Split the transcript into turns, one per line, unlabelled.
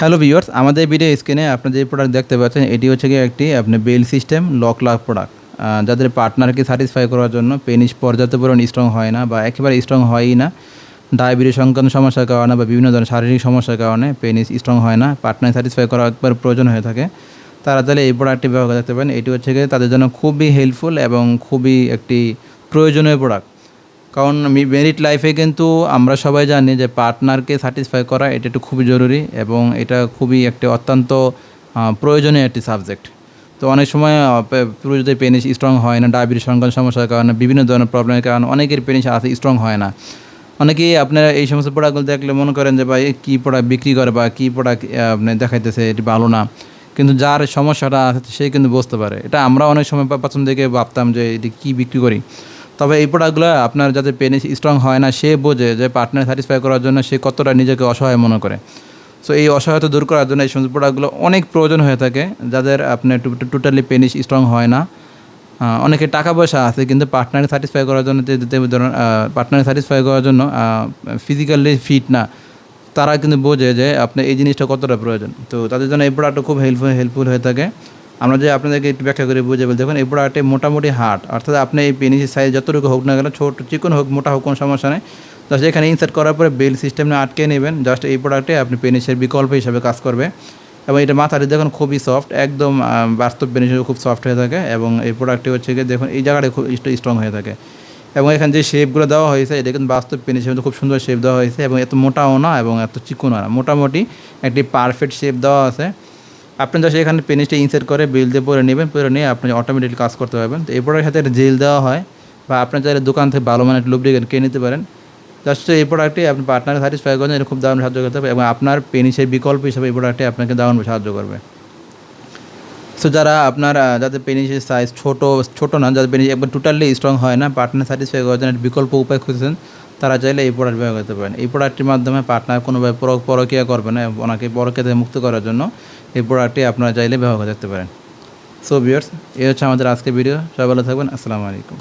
Hello viewers, আমাদের video স্ক্রিনে আপনি যে প্রোডাক্ট দেখতে পাচ্ছেন, এটি হচ্ছে গিয়ে একটি আপনি বেল সিস্টেম লক লাক প্রোডাক্ট যাদের পার্টনারকে স্যাটিসফাই করার জন্য পেনিস পর্যাপ্ত পরিমাণ স্ট্রং হয় না বা একেবারে স্ট্রং হয়ই না ডায়াবেটিস সংক্রান্ত সমস্যার কারণে বা বিভিন্ন ধরনের শারীরিক সমস্যার কারণে পেনিস স্ট্রং হয় না পার্টনার স্যাটিসফাই করা একবার প্রয়োজন হয়ে থাকে। তারা তাহলে এই প্রোডাক্টটি ব্যবহার করতে পারেন, এটি হচ্ছে গিয়ে তাদের জন্য খুবই হেল্পফুল এবং খুবই একটি প্রয়োজনীয় প্রোডাক্ট কারণ মেরিট লাইফে কিন্তু আমরা সবাই জানি যে পার্টনারকে স্যাটিসফাই করা এটা একটু খুবই জরুরি এবং এটা খুবই একটি অত্যন্ত প্রয়োজনীয় একটি সাবজেক্ট তো অনেক সময় পুরুষদের পেনিস স্ট্রং হয় না ডায়াবেটিস সংক্রান্ত সমস্যার কারণে বিভিন্ন ধরনের প্রবলেমের কারণে অনেকের পেনিস আছে স্ট্রং হয় না। অনেকেই আপনারা এই সমস্ত প্রোডাক্টগুলো দেখলে মনে করেন যে ভাই, কী প্রোডাক্ট বিক্রি করে বা কী প্রোডাক্ট আপনি দেখাইতেছে, এটি ভালো না। কিন্তু যার সমস্যাটা আছে সে কিন্তু বুঝতে পারে। এটা আমরা অনেক সময় প্রথম থেকে ভাবতাম যে এটি কী বিক্রি করি। তবে এই প্রোডাক্টগুলো আপনার যাতে পেনিস স্ট্রং হয় না, সে বোঝে যে পার্টনার স্যাটিসফাই করার জন্য সে কতটা নিজেকে অসহায় মনে করে। সো এই অসহায়তা দূর করার জন্য এই সমস্ত প্রোডাক্টগুলো অনেক প্রয়োজন হয়ে থাকে, যাদের আপনার টোটালি পেনিস স্ট্রং হয় না। অনেকে টাকা পয়সা আছে, কিন্তু পার্টনারকে স্যাটিসফাই করার জন্য পার্টনার স্যাটিসফাই করার জন্য ফিজিক্যালি ফিট না, তারা কিন্তু বোঝে যে আপনার এই জিনিসটা কতটা প্রয়োজন। তো তাদের জন্য এই প্রোডাক্টটা খুব হেল্পফুল হেল্পফুল হয়ে থাকে। আমরা যে আপনাদেরকে একটু ব্যাখ্যা করে বুঝে বলতে দেখুন এই প্রোডাক্টে মোটামুটি হার্ড অর্থাৎ আপনি এই পেনিসের সাইজ যতটুকু হোক না কেন, ছোট, চিকন হোক, মোটা হোক, কোনো সমস্যা নেই। জাস্ট এখানে ইনসার্ট করার পরে বেল সিস্টেমে আটকে নেবেন। জাস্ট এই প্রোডাক্টে আপনি পেনিসের বিকল্প হিসাবে কাজ করবে। এবং এটা মাথাটি দেখুন খুবই সফট একদম বাস্তব পেনিস খুব সফট হয়ে থাকে। এবং এই প্রোডাক্টটি হচ্ছে গিয়ে দেখুন এই জায়গাটা খুব স্ট্রং হয়ে থাকে। এবং এখানে যে শেপগুলো দেওয়া হয়েছে এটা কিন্তু বাস্তব মধ্যে খুব সুন্দর শেপ দেওয়া হয়েছে। এবং এত মোটাও না, এবং এত চিকনও না। মোটামুটি একটি পারফেক্ট শেপ দেওয়া আছে। আপনি জাস্ট এখানে পেনিসটা ইনসার্ট করে বিল দিয়ে পরে নেবেন, পরে নিয়ে আপনি অটোমেটিক কাজ করতে পারবেন। তো এই প্রোডাক্টের সাথে একটা জেল দেওয়া হয় বা আপনার চাইলে দোকান থেকে ভালো মানের লুব্রিকেট কিনে নিতে পারেন। জাস্ট এই প্রোডাক্টটি আপনি পার্টনার স্যাটিসফাই করেন এটা খুব দারুণ সাহায্য করতে হবে এবং আপনার পেনিসের বিকল্প হিসাবে এই প্রোডাক্টটি আপনাকে দারুণ সাহায্য করবে। সো যারা আপনার যাদের পেনিসের সাইজ ছোট ছোট না, যাদের পেনিস একবার টোটালি স্ট্রং হয় না পার্টনার স্যাটিসফাই করার জন্য বিকল্প উপায় খুঁজছেন, তারা চাইলে এই প্রোডাক্ট ব্যবহার করতে পারেন। এই প্রোডাক্টটির মাধ্যমে পার্টনার কোনোভাবে পর, পরকিয়া করবে না ওনাকে পরকিয়া থেকে মুক্ত করার জন্য। এই প্রোডাক্টটি আপনারা চাইলে ব্যবহার করতে পারেন। সো বিয়ার্স এই হচ্ছে আমাদের আজকের ভিডিও সবাই ভালো থাকবেন। আসসালামু আলাইকুম।